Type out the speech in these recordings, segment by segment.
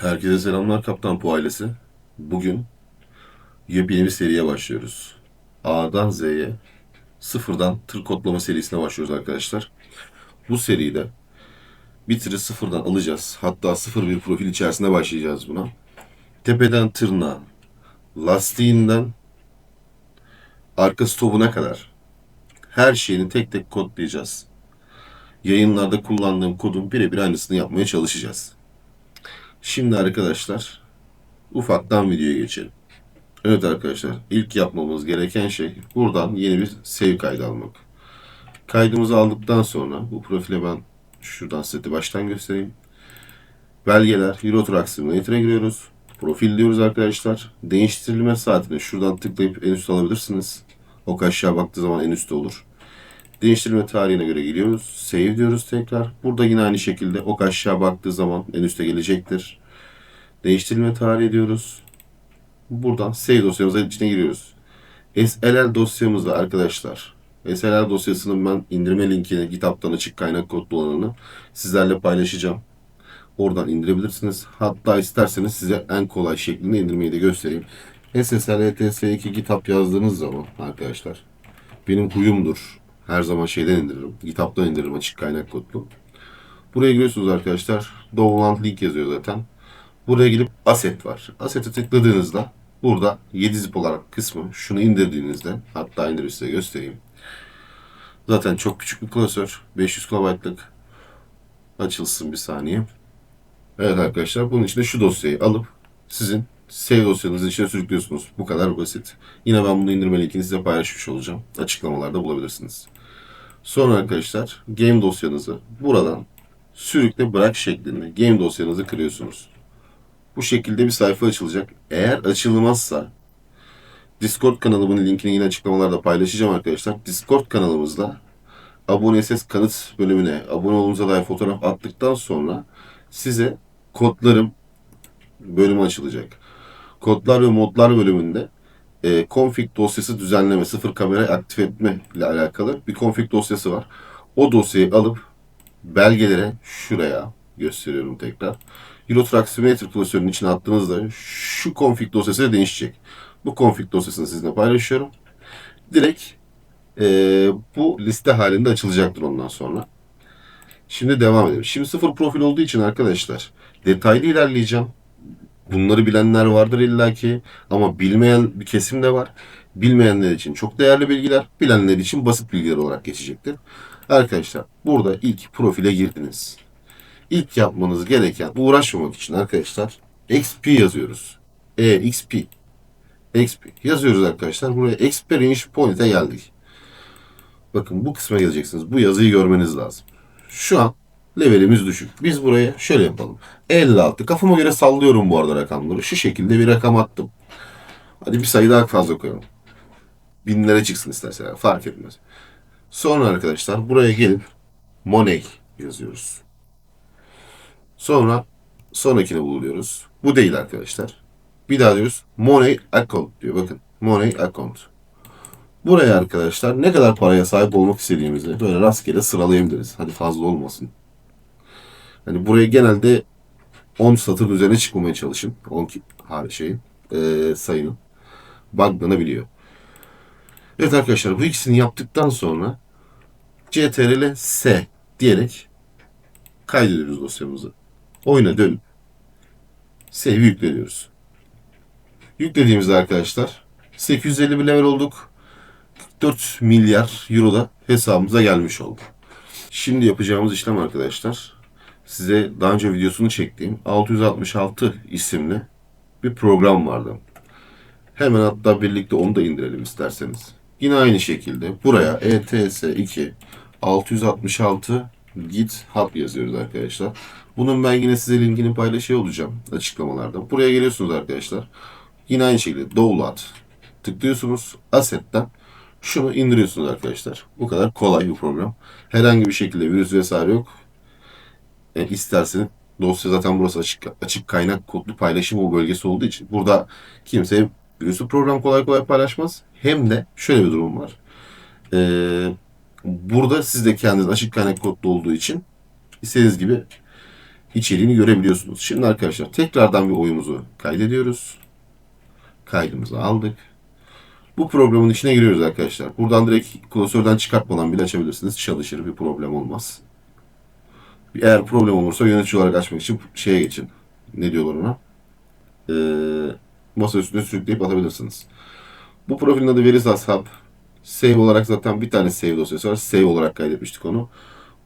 Herkese selamlar Kaptan Po ailesi. Bugün yepyeni bir seriye başlıyoruz. A'dan Z'ye sıfırdan tır kodlama serisine başlıyoruz arkadaşlar. Bu seride bir tırı sıfırdan alacağız. Hatta sıfır bir profil içerisinde başlayacağız buna. Tepeden tırnağa, lastiğinden arka stopuna kadar her şeyini tek tek kodlayacağız. Yayınlarda kullandığım kodun birebir aynısını yapmaya çalışacağız. Şimdi arkadaşlar ufaktan videoya geçelim. Evet arkadaşlar ilk yapmamız gereken şey buradan yeni bir save kaydı almak. Kaydımızı aldıktan sonra bu profile ben şuradan seti baştan göstereyim. Belgeler Euro Truck Simulator'a giriyoruz. Profil diyoruz arkadaşlar. Değiştirilme saatini şuradan tıklayıp en üst alabilirsiniz. Ok aşağı baktığı zaman en üstte olur. Değiştirme tarihine göre giriyoruz. Save diyoruz tekrar. Burada yine aynı şekilde ok aşağı baktığı zaman en üste gelecektir. Değiştirme tarihi diyoruz. Buradan save dosyamıza içine giriyoruz. SLL dosyamızda arkadaşlar. SLL dosyasının ben indirme linkini GitHub'tan açık kaynak kodlu olanını sizlerle paylaşacağım. Oradan indirebilirsiniz. Hatta isterseniz size en kolay şeklinde indirmeyi de göstereyim. SSL ETS2 GitHub yazdığınız zaman arkadaşlar benim huyumdur. Her zaman şeyden indiririm. GitHub'dan indiririm açık kaynak kodlu. Buraya giriyorsunuz arkadaşlar. Download link yazıyor zaten. Buraya gelip asset var. Asset'e tıkladığınızda burada 7 zip olarak kısmı şunu indirdiğinizde hatta indirip size göstereyim. Zaten çok küçük bir klasör. 500 KB'lık açılsın bir saniye. Evet arkadaşlar bunun içinde şu dosyayı alıp sizin save dosyanızın içine sürüklüyorsunuz. Bu kadar basit. Yine ben bunu indirme linkini size paylaşmış olacağım. Açıklamalarda bulabilirsiniz. Sonra arkadaşlar game dosyanızı buradan sürükle bırak şeklinde game dosyanızı kırıyorsunuz. Bu şekilde bir sayfa açılacak. Eğer açılmazsa Discord kanalımın linkini yine açıklamalarda paylaşacağım arkadaşlar. Discord kanalımızda abone ses kanıt bölümüne abone olduğunuza dair fotoğraf attıktan sonra size kodlarım bölümü açılacak. Kodlar ve modlar bölümünde e, config dosyası düzenleme, sıfır kamera aktif etme ile alakalı bir config dosyası var. O dosyayı alıp belgelere şuraya gösteriyorum tekrar. Euro Truck Simulator klasörünün içine attığınızda şu config dosyası değişecek. Bu config dosyasını sizinle paylaşıyorum. Direkt e, bu liste halinde açılacaktır ondan sonra. Şimdi devam edelim. Şimdi sıfır profil olduğu için arkadaşlar detaylı ilerleyeceğim. Bunları bilenler vardır illaki ama bilmeyen bir kesim de var. Bilmeyenler için çok değerli bilgiler, bilenler için basit bilgiler olarak geçecektir. Arkadaşlar burada ilk profile girdiniz. İlk yapmanız gereken uğraşmamak için arkadaşlar XP yazıyoruz. E XP. XP yazıyoruz arkadaşlar. Buraya Experience Point'e geldik. Bakın bu kısma geleceksiniz. Bu yazıyı görmeniz lazım. Şu an levelimiz düşük. Biz buraya şöyle yapalım. 56. Kafama göre sallıyorum bu arada rakamları. Şu şekilde bir rakam attım. Hadi bir sayı daha fazla koyalım. Binlere çıksın istersen. Fark etmez. Sonra arkadaşlar buraya gelip Money yazıyoruz. Sonra sonrakini buluyoruz. Bu değil arkadaşlar. Bir daha diyoruz. Money account diyor. Bakın. Money account. Buraya arkadaşlar ne kadar paraya sahip olmak istediğimizi böyle rastgele sıralayabiliriz. Hadi fazla olmasın. Hani buraya genelde 10 satır üzerine çıkmamaya çalışın. 10 her şeyin e, sayının. Buglanabiliyor. Evet arkadaşlar bu ikisini yaptıktan sonra CTRL S diyerek kaydediyoruz dosyamızı. Oyuna dönüp save yükleniyoruz. Yüklediğimizde arkadaşlar 850 bir level olduk. 44 milyar euro da hesabımıza gelmiş oldu. Şimdi yapacağımız işlem arkadaşlar size daha önce videosunu çektiğim 666 isimli bir program vardı. Hemen hatta birlikte onu da indirelim isterseniz. Yine aynı şekilde buraya ETS2 666 GitHub yazıyoruz arkadaşlar. Bunun ben yine size linkini paylaşıyor olacağım açıklamalarda. Buraya geliyorsunuz arkadaşlar. Yine aynı şekilde download tıklıyorsunuz. Asset'ten şunu indiriyorsunuz arkadaşlar. Bu kadar kolay bir program. Herhangi bir şekilde virüs vesaire yok. E, isterseniz dosya zaten burası açık açık kaynak kodlu paylaşım o bölgesi olduğu için burada kimse virüsü program kolay kolay paylaşmaz. Hem de şöyle bir durum var. Ee, burada siz de kendiniz açık kaynak kodlu olduğu için istediğiniz gibi içeriğini görebiliyorsunuz. Şimdi arkadaşlar tekrardan bir oyumuzu kaydediyoruz. Kaydımızı aldık. Bu programın içine giriyoruz arkadaşlar. Buradan direkt klasörden çıkartmadan bile açabilirsiniz. Çalışır bir problem olmaz. Eğer problem olursa yönetici olarak açmak için şeye geçin. Ne diyorlar ona? Ee, masa üstüne sürükleyip atabilirsiniz. Bu profilin adı Verisas Hub. Save olarak zaten bir tane save dosyası var. Save olarak kaydetmiştik onu.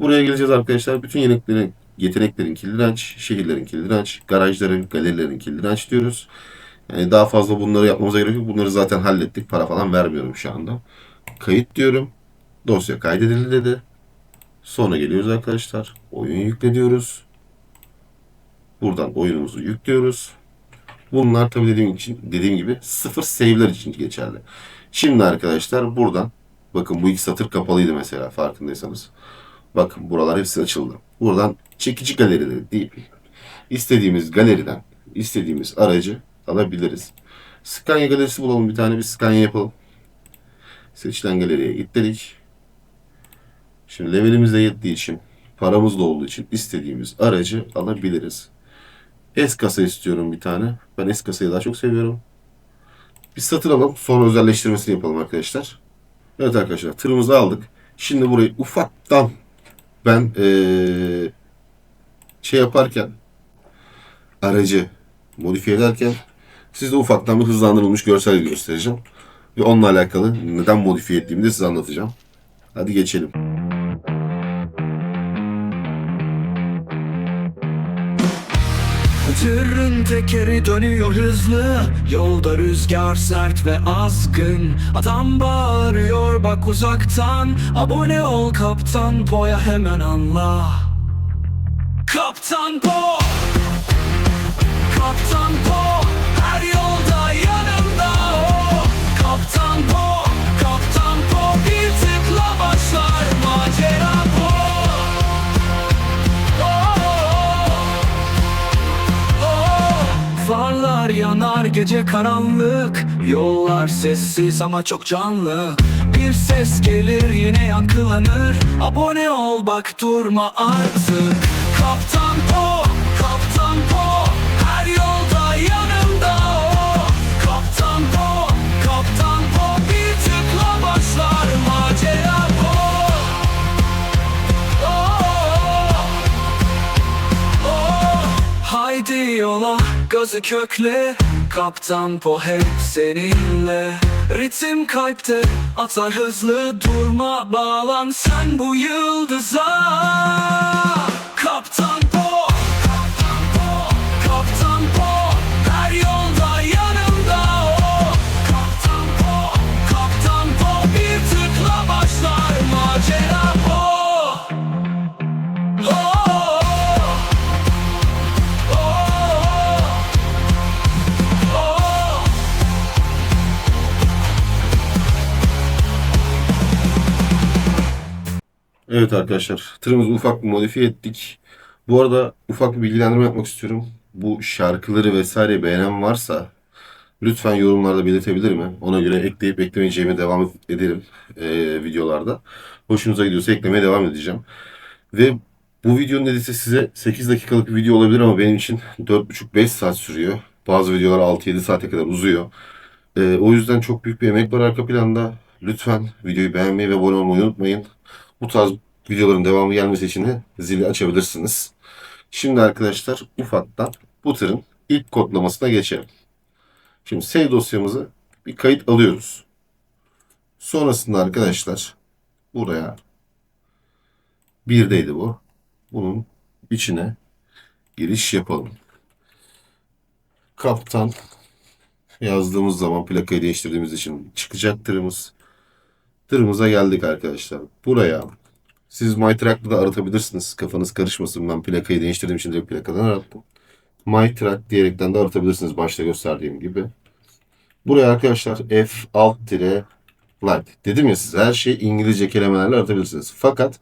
Buraya geleceğiz arkadaşlar. Bütün yeteneklerin, yeteneklerin aç, şehirlerin aç, garajların, galerilerin aç diyoruz. Yani daha fazla bunları yapmamıza gerek yok. Bunları zaten hallettik. Para falan vermiyorum şu anda. Kayıt diyorum. Dosya kaydedildi dedi. Sonra geliyoruz arkadaşlar. Oyun yükle diyoruz. Buradan oyunumuzu yüklüyoruz. Bunlar tabii dediğim için dediğim gibi sıfır save'ler için geçerli. Şimdi arkadaşlar buradan bakın bu iki satır kapalıydı mesela farkındaysanız. Bakın buralar hepsi açıldı. Buradan çekici galerileri deyip istediğimiz galeriden istediğimiz aracı alabiliriz. Scania galerisi bulalım bir tane bir Scania yapalım. Seçilen galeriye gittik. Şimdi levelimiz de yettiği için paramız da olduğu için istediğimiz aracı alabiliriz. S kasa istiyorum bir tane. Ben S kasayı daha çok seviyorum. Bir satın alalım. Sonra özelleştirmesini yapalım arkadaşlar. Evet arkadaşlar tırımızı aldık. Şimdi burayı ufaktan ben ee, şey yaparken aracı modifiye ederken size ufaktan bir hızlandırılmış görsel göstereceğim. Ve onunla alakalı neden modifiye ettiğimi de size anlatacağım. Hadi geçelim. Tırın tekeri dönüyor hızlı. Yolda rüzgar sert ve azgın. Adam bağırıyor bak uzaktan. Abone ol kaptan boya hemen anla. Kaptan Po Kaptan Po gece karanlık Yollar sessiz ama çok canlı. Bir ses gelir yine yankılanır. Abone ol bak durma artık. Kaptan Po Kaptan Po Her yolda yanımda. O Kaptan Po Kaptan Po Bir tıkla başlar macera Po. Oh. Oh, haydi yola gazı kökle Kaptan Po hep seninle. Ritim kalpte atar hızlı Durma bağlan. Sen bu yıldıza. Kaptan Po Evet arkadaşlar, tırımızı ufak bir modifiye ettik. Bu arada ufak bir bilgilendirme yapmak istiyorum. Bu şarkıları vesaire beğenen varsa lütfen yorumlarda belirtebilir mi? Ona göre ekleyip eklemeyeceğime devam ederim eee, videolarda. Hoşunuza gidiyorsa eklemeye devam edeceğim. Ve bu videonun editi size 8 dakikalık bir video olabilir ama benim için 4,5-5 saat sürüyor. Bazı videolar 6-7 saate kadar uzuyor. Ee, o yüzden çok büyük bir emek var arka planda. Lütfen videoyu beğenmeyi ve abone olmayı unutmayın. Bu tarz videoların devamı gelmesi için de zili açabilirsiniz. Şimdi arkadaşlar ufaktan bu tırın ilk kodlamasına geçelim. Şimdi save dosyamızı bir kayıt alıyoruz. Sonrasında arkadaşlar buraya birdeydi bu. Bunun içine giriş yapalım. Kaptan yazdığımız zaman plakayı değiştirdiğimiz için çıkacak tırımız. Tırımıza geldik arkadaşlar. Buraya siz MyTrack'la da aratabilirsiniz. Kafanız karışmasın. Ben plakayı değiştirdiğim için direkt plakadan arattım. MyTrack diyerekten de aratabilirsiniz başta gösterdiğim gibi. Buraya arkadaşlar F alt tire light. Dedim ya size her şeyi İngilizce kelimelerle aratabilirsiniz. Fakat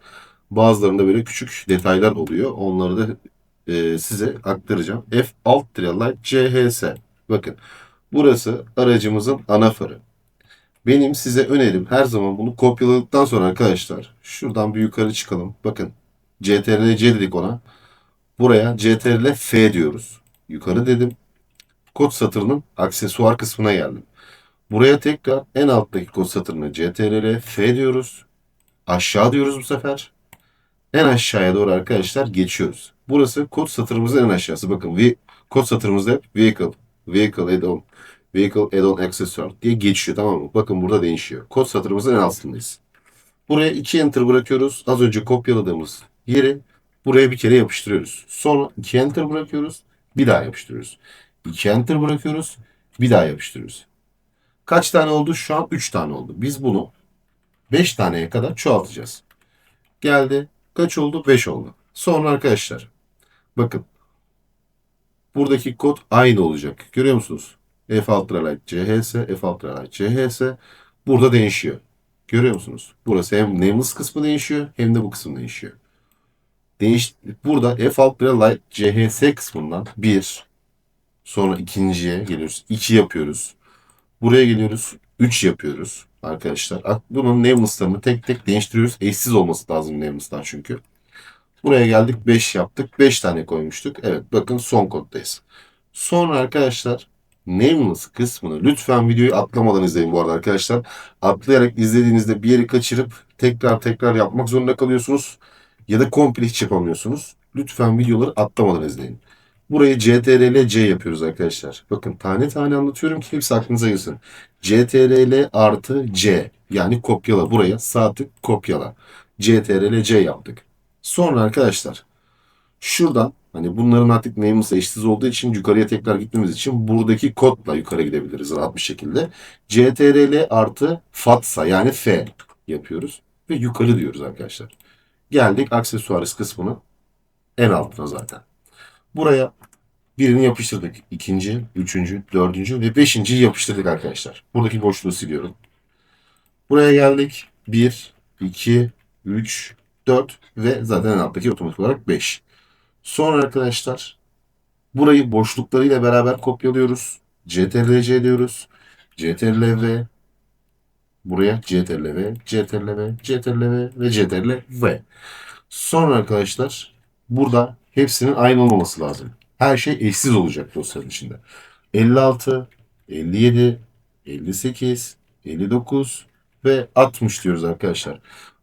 bazılarında böyle küçük detaylar oluyor. Onları da e, size aktaracağım. F alt tire light CHS. Bakın burası aracımızın anafarı. Benim size önerim her zaman bunu kopyaladıktan sonra arkadaşlar şuradan bir yukarı çıkalım. Bakın CTRL-C dedik ona. Buraya CTRL F diyoruz. Yukarı dedim. Kod satırının aksesuar kısmına geldim. Buraya tekrar en alttaki kod satırına CTRL F diyoruz. Aşağı diyoruz bu sefer. En aşağıya doğru arkadaşlar geçiyoruz. Burası kod satırımızın en aşağısı. Bakın kod satırımızda hep vehicle, vehicle add-on, vehicle add-on accessory diye geçiyor tamam mı? Bakın burada değişiyor. Kod satırımızın en altındayız. Buraya 2 enter bırakıyoruz. Az önce kopyaladığımız yeri buraya bir kere yapıştırıyoruz. Sonra 2 enter bırakıyoruz. Bir daha yapıştırıyoruz. 2 enter bırakıyoruz. Bir daha yapıştırıyoruz. Kaç tane oldu? Şu an 3 tane oldu. Biz bunu 5 taneye kadar çoğaltacağız. Geldi. Kaç oldu? 5 oldu. Sonra arkadaşlar bakın buradaki kod aynı olacak. Görüyor musunuz? F ultralight CHS, F ultralight CHS burada değişiyor. Görüyor musunuz? Burası hem nameless kısmı değişiyor hem de bu kısım değişiyor. Değiş burada F ultralight CHS kısmından 1 sonra ikinciye geliyoruz. 2 yapıyoruz. Buraya geliyoruz. 3 yapıyoruz arkadaşlar. Bunun nameless'larını tek tek değiştiriyoruz. Eşsiz olması lazım nameless'tan çünkü. Buraya geldik 5 yaptık. 5 tane koymuştuk. Evet bakın son koddayız. Sonra arkadaşlar nameless kısmını lütfen videoyu atlamadan izleyin bu arada arkadaşlar. Atlayarak izlediğinizde bir yeri kaçırıp tekrar tekrar yapmak zorunda kalıyorsunuz. Ya da komple hiç yapamıyorsunuz. Lütfen videoları atlamadan izleyin. Burayı CTRL C yapıyoruz arkadaşlar. Bakın tane tane anlatıyorum ki hepsi aklınıza girsin. CTRL artı C yani kopyala buraya sağ tık kopyala. CTRL C yaptık. Sonra arkadaşlar şuradan hani bunların artık nameless eşsiz olduğu için yukarıya tekrar gitmemiz için buradaki kodla yukarı gidebiliriz rahat bir şekilde. CTRL artı fatsa yani F yapıyoruz ve yukarı diyoruz arkadaşlar. Geldik aksesuarız kısmını en altına zaten. Buraya birini yapıştırdık. İkinci, üçüncü, dördüncü ve beşinciyi yapıştırdık arkadaşlar. Buradaki boşluğu siliyorum. Buraya geldik. Bir, iki, üç, dört ve zaten en alttaki otomatik olarak beş. Sonra arkadaşlar burayı boşluklarıyla beraber kopyalıyoruz. CTRL-C diyoruz. CTRL-V buraya CTRL-V, CTRL-V, CTRL-V ve CTRL-V. Sonra arkadaşlar burada hepsinin aynı olmaması lazım. Her şey eşsiz olacak dosyanın içinde. 56, 57, 58, 59 ve 60 diyoruz arkadaşlar.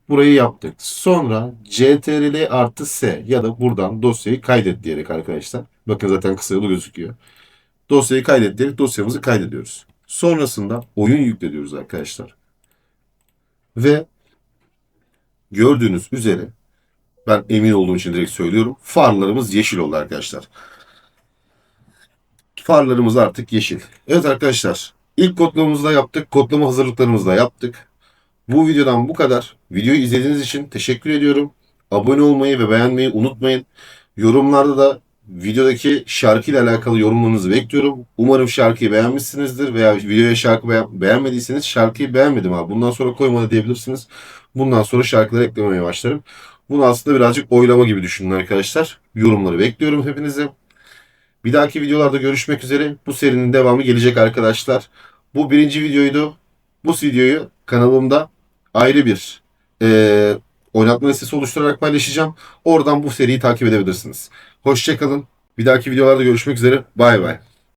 Burayı yaptık. Sonra CTRL artı S ya da buradan dosyayı kaydet diyerek arkadaşlar. Bakın zaten kısa yolu gözüküyor. Dosyayı kaydet diyerek dosyamızı kaydediyoruz. Sonrasında oyun yükle diyoruz arkadaşlar. Ve gördüğünüz üzere ben emin olduğum için direkt söylüyorum. Farlarımız yeşil oldu arkadaşlar. Farlarımız artık yeşil. Evet arkadaşlar. ilk kodlamamızı da yaptık. Kodlama hazırlıklarımızı da yaptık. Bu videodan bu kadar. Videoyu izlediğiniz için teşekkür ediyorum. Abone olmayı ve beğenmeyi unutmayın. Yorumlarda da videodaki şarkıyla alakalı yorumlarınızı bekliyorum. Umarım şarkıyı beğenmişsinizdir veya videoya şarkı beğen- beğenmediyseniz şarkıyı beğenmedim abi. Bundan sonra koymadı diyebilirsiniz. Bundan sonra şarkıları eklemeye başlarım. Bunu aslında birazcık oylama gibi düşünün arkadaşlar. Yorumları bekliyorum hepinize. Bir dahaki videolarda görüşmek üzere. Bu serinin devamı gelecek arkadaşlar. Bu birinci videoydu. Bu videoyu kanalımda ayrı bir eee oynatma listesi oluşturarak paylaşacağım. Oradan bu seriyi takip edebilirsiniz. Hoşçakalın. Bir dahaki videolarda görüşmek üzere. Bay bay.